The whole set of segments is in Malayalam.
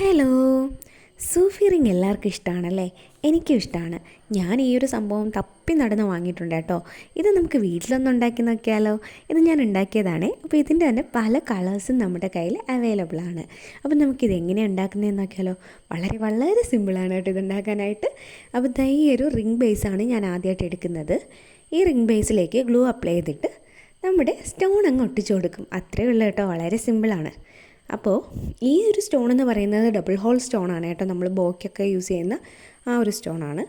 ഹലോ. സൂഫി റിങ് എല്ലാവർക്കും ഇഷ്ടമാണല്ലേ എനിക്കും ഇഷ്ടമാണ് ഞാൻ ഈ ഒരു സംഭവം തപ്പി നടന്ന് വാങ്ങിയിട്ടുണ്ട് കേട്ടോ. ഇത് നമുക്ക് വീട്ടിലൊന്നും ഉണ്ടാക്കി നോക്കിയാലോ? ഇത് ഞാൻ ഉണ്ടാക്കിയതാണ്. അപ്പോൾ ഇതിന്റെ തന്നെ പല കളേഴ്സും നമ്മുടെ കയ്യിൽ അവൈലബിൾ ആണ്. അപ്പോൾ നമുക്കിത് എങ്ങനെയാണ് ഉണ്ടാക്കുന്നതെന്ന് നോക്കിയാലോ? വളരെ വളരെ സിമ്പിളാണ് കേട്ടോ ഇത് ഉണ്ടാക്കാനായിട്ട്. അപ്പോൾ ദൈ ഒരു റിംഗ് ബേസാണ് ഞാൻ ആദ്യമായിട്ട് എടുക്കുന്നത്. ഈ റിംഗ് ബേസിലേക്ക് ഗ്ലൂ അപ്ലൈ ചെയ്തിട്ട് നമ്മുടെ സ്റ്റോൺ അങ്ങ് ഒട്ടിച്ചു കൊടുക്കും. അത്രയേ ഉള്ളൂ കേട്ടോ. വളരെ സിമ്പിളാണ് അപ്പോൾ ഈ ഒരു സ്റ്റോൺ എന്ന് പറയുന്നത് ഡബിൾ ഹോൾ സ്റ്റോൺ ആണ് കേട്ടോ. നമ്മൾ ബോക്കൊക്കെ യൂസ് ചെയ്യുന്ന ആ ഒരു സ്റ്റോൺ ആണ്.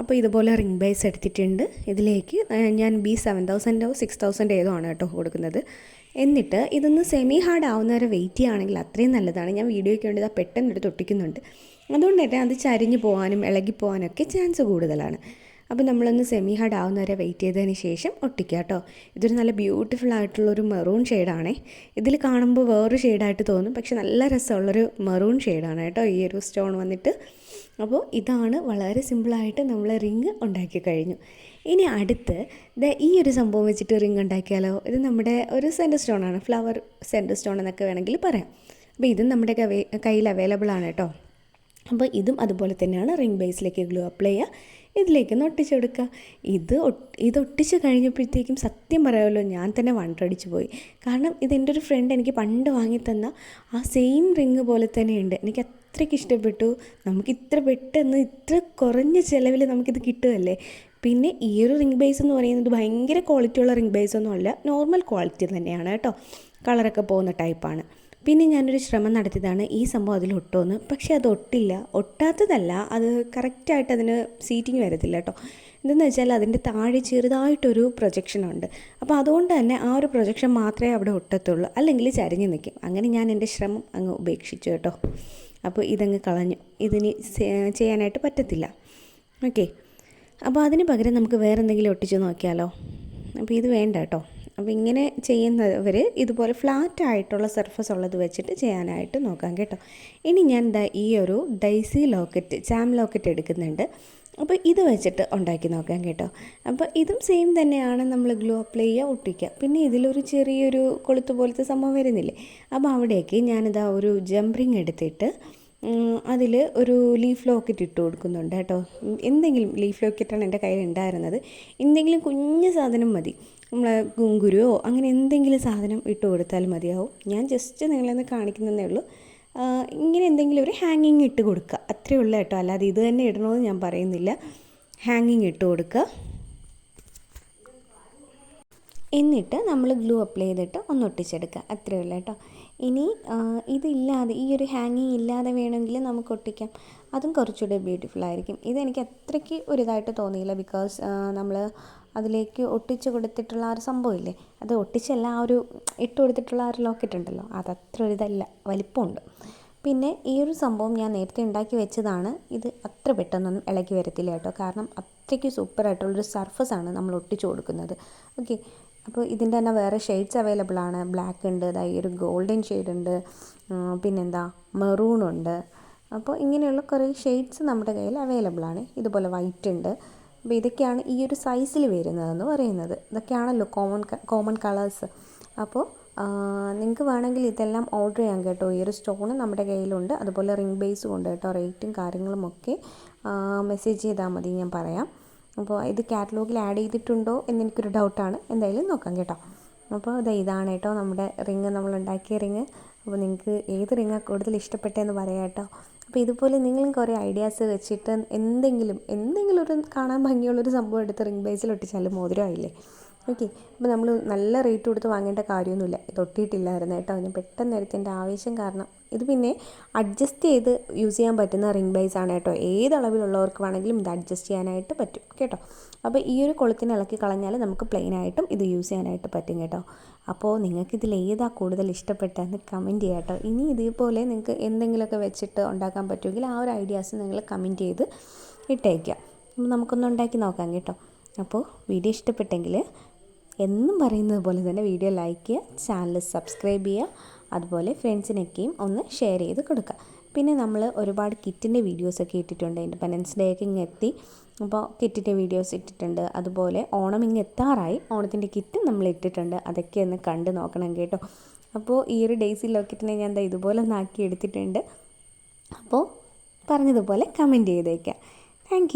അപ്പോൾ ഇതുപോലെ റിംഗ് ബേസ് എടുത്തിട്ടുണ്ട്. ഇതിലേക്ക് ഞാൻ ബി സെവൻ തൗസൻഡോ സിക്സ് തൗസൻഡ് ഏതോ ആണ് കേട്ടോ കൊടുക്കുന്നത്. എന്നിട്ട് ഇതൊന്ന് സെമി ഹാർഡ് ആവുന്നവരെ വെയിറ്റ് ചെയ്യുകയാണെങ്കിൽ അത്രയും നല്ലതാണ്. ഞാൻ വീഡിയോയ്ക്ക് വേണ്ടി പെട്ടെന്ന് എടുത്ത് ഒട്ടിക്കുന്നുണ്ട്. അതുകൊണ്ട് തന്നെ അത് ചരിഞ്ഞു പോകാനും ഇളകി പോകാനൊക്കെ ചാൻസ് കൂടുതലാണ്. അപ്പോൾ നമ്മളൊന്ന് സെമി ഹാർഡ് ആവുന്ന വരെ വെയിറ്റ് ചെയ്തതിന് ശേഷം ഒട്ടിക്കുക കേട്ടോ. ഇതൊരു നല്ല ബ്യൂട്ടിഫുൾ ആയിട്ടുള്ളൊരു മെറൂൺ ഷെയ്ഡാണേ ഇതിൽ കാണുമ്പോൾ വേറൊരു ഷെയ്ഡായിട്ട് തോന്നും. പക്ഷെ നല്ല രസമുള്ളൊരു മെറൂൺ ഷെയ്ഡാണ് കേട്ടോ ഈ ഒരു സ്റ്റോൺ വന്നിട്ട്. അപ്പോൾ ഇതാണ് വളരെ സിമ്പിളായിട്ട് നമ്മൾ റിങ് ഉണ്ടാക്കി കഴിഞ്ഞു. ഇനി അടുത്ത് ഈ ഒരു സംഭവം വെച്ചിട്ട് റിങ് ഉണ്ടാക്കിയാലോ? ഇത് നമ്മുടെ ഒരു സെന്റർ സ്റ്റോണാണ് ഫ്ലവർ സെന്റർ സ്റ്റോൺ എന്നൊക്കെ വേണമെങ്കിൽ പറയാം. അപ്പോൾ ഇതും നമ്മുടെ കൈ കയ്യിൽ അവൈലബിൾ ആണ് കേട്ടോ. അപ്പോൾ ഇതും അതുപോലെ തന്നെയാണ് റിംഗ് ബേസിലേക്ക് ഗ്ലൂ അപ്ലൈ ചെയ്യുക. ഇതിലേക്ക് ഒന്ന് ഒട്ടിച്ചു ഇത് ഇത് ഒട്ടിച്ച് കഴിഞ്ഞപ്പോഴത്തേക്കും സത്യം പറയാമല്ലോ ഞാൻ തന്നെ വണ്ടടിച്ചു പോയി. കാരണം ഇതെന്റെ ഒരു ഫ്രണ്ട് എനിക്ക് പണ്ട് വാങ്ങി തന്ന ആ സെയിം റിങ് പോലെ തന്നെയുണ്ട്. എനിക്ക് അത്രയ്ക്ക് ഇഷ്ടപ്പെട്ടു. നമുക്ക് ഇത്ര പെട്ടെന്ന് ഇത്ര കുറഞ്ഞ ചിലവിൽ നമുക്കിത് കിട്ടുമല്ലേ പിന്നെ ഈ ഒരു റിംഗ് ബേസ് എന്ന് പറയുന്നത് ഭയങ്കര ക്വാളിറ്റിയുള്ള റിംഗ് ബേസ് ഒന്നും അല്ല നോർമൽ ക്വാളിറ്റി തന്നെയാണ് കേട്ടോ. കളറൊക്കെ പോകുന്ന ടൈപ്പാണ് പിന്നെ ഞാനൊരു ശ്രമം നടത്തിയതാണ് ഈ സംഭവം അതിൽ ഒട്ടുമെന്ന്. പക്ഷേ അത് ഒട്ടില്ല. ഒട്ടാത്തതല്ല. അത് കറക്റ്റായിട്ട് അതിന് സീറ്റിംഗ് വരത്തില്ല കേട്ടോ. എന്തെന്ന് വെച്ചാൽ അതിന്റെ താഴെ ചെറുതായിട്ടൊരു പ്രൊജക്ഷനുണ്ട്. അപ്പോൾ അതുകൊണ്ട് തന്നെ ആ ഒരു പ്രൊജക്ഷൻ മാത്രമേ അവിടെ ഒട്ടത്തുള്ളൂ. അല്ലെങ്കിൽ ചരിഞ്ഞ് നിൽക്കും. അങ്ങനെ ഞാൻ എന്റെ ശ്രമം അങ്ങ് ഉപേക്ഷിച്ചു കേട്ടോ. അപ്പോൾ ഇതങ്ങ് കളഞ്ഞു. ഇതിന് ചെയ്യാനായിട്ട് പറ്റത്തില്ല. ഓക്കെ. അപ്പോൾ അതിന് പകരം നമുക്ക് വേറെ എന്തെങ്കിലും ഒട്ടിച്ച് നോക്കിയാലോ? അപ്പോൾ ഇത് വേണ്ട കേട്ടോ. അപ്പോൾ ഇങ്ങനെ ചെയ്യുന്നവർ ഇതുപോലെ ഫ്ലാറ്റ് ആയിട്ടുള്ള സർഫസ് ഉള്ളത് വെച്ചിട്ട് ചെയ്യാനായിട്ട് നോക്കാം കേട്ടോ. ഇനി ഞാൻ ദാ ഈ ഒരു ഡൈസി ലോക്കറ്റ് ചാം ലോക്കറ്റ് എടുക്കുന്നുണ്ട്. അപ്പോൾ ഇത് വെച്ചിട്ട് ഉണ്ടാക്കി നോക്കാം കേട്ടോ. അപ്പോൾ ഇതും സെയിം തന്നെയാണ് നമ്മൾ ഗ്ലൂ അപ്ലൈ ചെയ്യുക ഒട്ടിക്കുക. പിന്നെ ഇതിലൊരു ചെറിയൊരു കൊളുത്ത് പോലത്തെ സംഭവം വരുന്നില്ലേ? അപ്പോൾ അവിടേക്ക് ഞാനിതാ ഒരു ജംപറിങ് എടുത്തിട്ട് അതിൽ ഒരു ലീഫ് ലോക്കറ്റ് ഇട്ട് കൊടുക്കുന്നുണ്ട് കേട്ടോ. എന്തെങ്കിലും ലീഫ് ലോക്കറ്റാണ് എന്റെ കയ്യിൽ ഉണ്ടായിരുന്നത് എന്തെങ്കിലും കുഞ്ഞു സാധനം മതി. നമ്മളെ ഗുങ്കുരുവോ അങ്ങനെ എന്തെങ്കിലും സാധനം ഇട്ട് കൊടുത്താൽ മതിയാവും. ഞാൻ ജസ്റ്റ് നിങ്ങളെന്ന് കാണിക്കുന്നതേ ഉള്ളൂ. ഇങ്ങനെ എന്തെങ്കിലും ഒരു ഹാങ്ങിങ് ഇട്ട് കൊടുക്കുക. അത്രയേ ഉള്ളൂ കേട്ടോ. അല്ലാതെ ഇത് തന്നെ ഇടണമെന്ന് ഞാൻ പറയുന്നില്ല. ഹാങ്ങിങ് ഇട്ട് കൊടുക്കുക. എന്നിട്ട് നമ്മൾ ഗ്ലൂ അപ്ലൈ ചെയ്തിട്ട് ഒന്ന് ഒട്ടിച്ചെടുക്കുക. അത്രയേ ഉള്ളൂ കേട്ടോ. ഇനി ഇതില്ലാതെ ഈ ഒരു ഹാങ്ങിങ് ഇല്ലാതെ വേണമെങ്കിൽ നമുക്ക് ഒട്ടിക്കാം. അതും കുറച്ചുകൂടെ ബ്യൂട്ടിഫുൾ ആയിരിക്കും. ഇതെനിക്ക് അത്രയ്ക്ക് ഒരു ഇതായിട്ട് തോന്നിയില്ല ബിക്കോസ് നമ്മൾ അതിലേക്ക് ഒട്ടിച്ച് കൊടുത്തിട്ടുള്ള ആ ഒരു സംഭവമില്ലേ അത് ഒട്ടിച്ചല്ല ആ ഒരു ഇട്ട് കൊടുത്തിട്ടുള്ള ആ ഒരു ലോക്കറ്റ് ഉണ്ടല്ലോ. അതത്ര ഒരു ഇതല്ല വലിപ്പമുണ്ട്. പിന്നെ ഈ ഒരു സംഭവം ഞാൻ നേരത്തെ ഉണ്ടാക്കി വെച്ചതാണ്. ഇത് അത്ര പെട്ടെന്നൊന്നും ഇളക്കി വരത്തില്ല കേട്ടോ. കാരണം അത്രയ്ക്ക് സൂപ്പറായിട്ടുള്ളൊരു ആണ് നമ്മൾ ഒട്ടിച്ചു കൊടുക്കുന്നത്. ഓക്കെ അപ്പോൾ ഇതിന്റെ തന്നെ വേറെ ഷെയ്ഡ്സ് അവൈലബിൾ ആണ്. ബ്ലാക്ക് ഉണ്ട് ഈ ഒരു ഗോൾഡൻ ഷെയ്ഡ് ഉണ്ട് പിന്നെന്താ മെറൂൺ ഉണ്ട്. അപ്പോൾ ഇങ്ങനെയുള്ള കുറേ ഷെയ്ഡ്സ് നമ്മുടെ കയ്യിൽ അവൈലബിൾ ആണ്. ഇതുപോലെ വൈറ്റ് ഉണ്ട്. അപ്പോൾ ഇതൊക്കെയാണ് ഈ ഒരു സൈസിൽ വരുന്നതെന്ന് പറയുന്നത്. ഇതൊക്കെയാണല്ലോ കോമൺ കോമൺ കളേഴ്സ് അപ്പോൾ നിങ്ങൾക്ക് വേണമെങ്കിൽ ഇതെല്ലാം ഓർഡർ ചെയ്യാം കേട്ടോ. ഈ ഒരു സ്റ്റോൺ നമ്മുടെ കയ്യിലുണ്ട്. അതുപോലെ റിംഗ് ബേസും ഉണ്ട് കേട്ടോ. റേറ്റും കാര്യങ്ങളും ഒക്കെ മെസ്സേജ് ചെയ്താൽ മതി ഞാൻ പറയാം. അപ്പോൾ ഇത് കാറ്റലോഗിൽ ആഡ് ചെയ്തിട്ടുണ്ടോ എന്നെനിക്കൊരു ഡൗട്ടാണ്. എന്തായാലും നോക്കാം കേട്ടോ. അപ്പോൾ ഇത് ഇതാണ് കേട്ടോ നമ്മുടെ റിങ്. നമ്മൾ ഉണ്ടാക്കിയ റിങ്. അപ്പോൾ നിങ്ങൾക്ക് ഏത് റിങ്ങാണ് കൂടുതൽ ഇഷ്ടപ്പെട്ടതെന്ന് പറയാം കേട്ടോ. അപ്പോൾ ഇതുപോലെ നിങ്ങളും കുറേ ഐഡിയാസ് വെച്ചിട്ട് എന്തെങ്കിലും എന്തെങ്കിലും ഒരു കാണാൻ ഭംഗിയുള്ളൊരു സംഭവം എടുത്ത് റിംഗ് ബേസിൽ ഒട്ടിച്ചാലും മോതിരമായില്ലേ ഓക്കെ. അപ്പോൾ നമ്മൾ നല്ല റേറ്റ് കൊടുത്ത് വാങ്ങേണ്ട കാര്യമൊന്നുമില്ല. ഇത് ഒട്ടിയിട്ടില്ലായിരുന്നു കേട്ടോ. ഞാൻ പെട്ടെന്ന് നേരത്തെ എന്റെ ആവശ്യം കാരണം ഇത് പിന്നെ അഡ്ജസ്റ്റ് ചെയ്ത് യൂസ് ചെയ്യാൻ പറ്റുന്ന റിംഗ് ബൈസ് ആണ് കേട്ടോ. ഏത് അളവിലുള്ളവർക്ക് വേണമെങ്കിലും ഇത് അഡ്ജസ്റ്റ് ചെയ്യാനായിട്ട് പറ്റും കേട്ടോ. അപ്പോൾ ഈ ഒരു കൊളുത്തിന് ഇളക്കി കളഞ്ഞാൽ നമുക്ക് പ്ലെയിൻ ആയിട്ടും ഇത് യൂസ് ചെയ്യാനായിട്ട് പറ്റും കേട്ടോ. അപ്പോൾ നിങ്ങൾക്ക് ഇതിൽ ഏതാ കൂടുതൽ ഇഷ്ടപ്പെട്ടതെന്ന് കമന്റ് ചെയ്യാം കേട്ടോ. ഇനി ഇതേപോലെ നിങ്ങൾക്ക് എന്തെങ്കിലുമൊക്കെ വെച്ചിട്ട് ഉണ്ടാക്കാൻ പറ്റുമെങ്കിൽ ആ ഒരു ഐഡിയാസ് നിങ്ങൾ കമന്റ് ചെയ്ത് ഇട്ടേക്കുക. നമുക്കൊന്ന് ഉണ്ടാക്കി നോക്കാം കേട്ടോ. അപ്പോൾ വീഡിയോ ഇഷ്ടപ്പെട്ടെങ്കിൽ എന്നും പറയുന്നത് പോലെ തന്നെ വീഡിയോ ലൈക്ക് ചെയ്യുക ചാനൽ സബ്സ്ക്രൈബ് ചെയ്യുക അതുപോലെ ഫ്രണ്ട്സിനൊക്കെയും ഒന്ന് ഷെയർ ചെയ്ത് കൊടുക്കുക. പിന്നെ നമ്മൾ ഒരുപാട് കിറ്റിന്റെ വീഡിയോസൊക്കെ ഇട്ടിട്ടുണ്ട്. ഇൻഡിപെൻഡൻസ് ഡേ ഒക്കെ ഇങ്ങ് എത്തി അപ്പോൾ കിറ്റിന്റെ വീഡിയോസ് ഇട്ടിട്ടുണ്ട്. അതുപോലെ ഓണം ഇങ്ങ് എത്താറായി. ഓണത്തിന്റെ കിറ്റ് നമ്മൾ ഇട്ടിട്ടുണ്ട്. അതൊക്കെ ഒന്ന് കണ്ട് നോക്കണം കേട്ടോ. അപ്പോൾ ഈ ഒരു ഡേയ്സി ലോക്കറ്റിനെ ഞാൻ എന്താ ഇതുപോലെ ഒന്ന് ആക്കി എടുത്തിട്ടുണ്ട്. അപ്പോൾ പറഞ്ഞതുപോലെ കമന്റ് ചെയ്തേക്കാം. താങ്ക്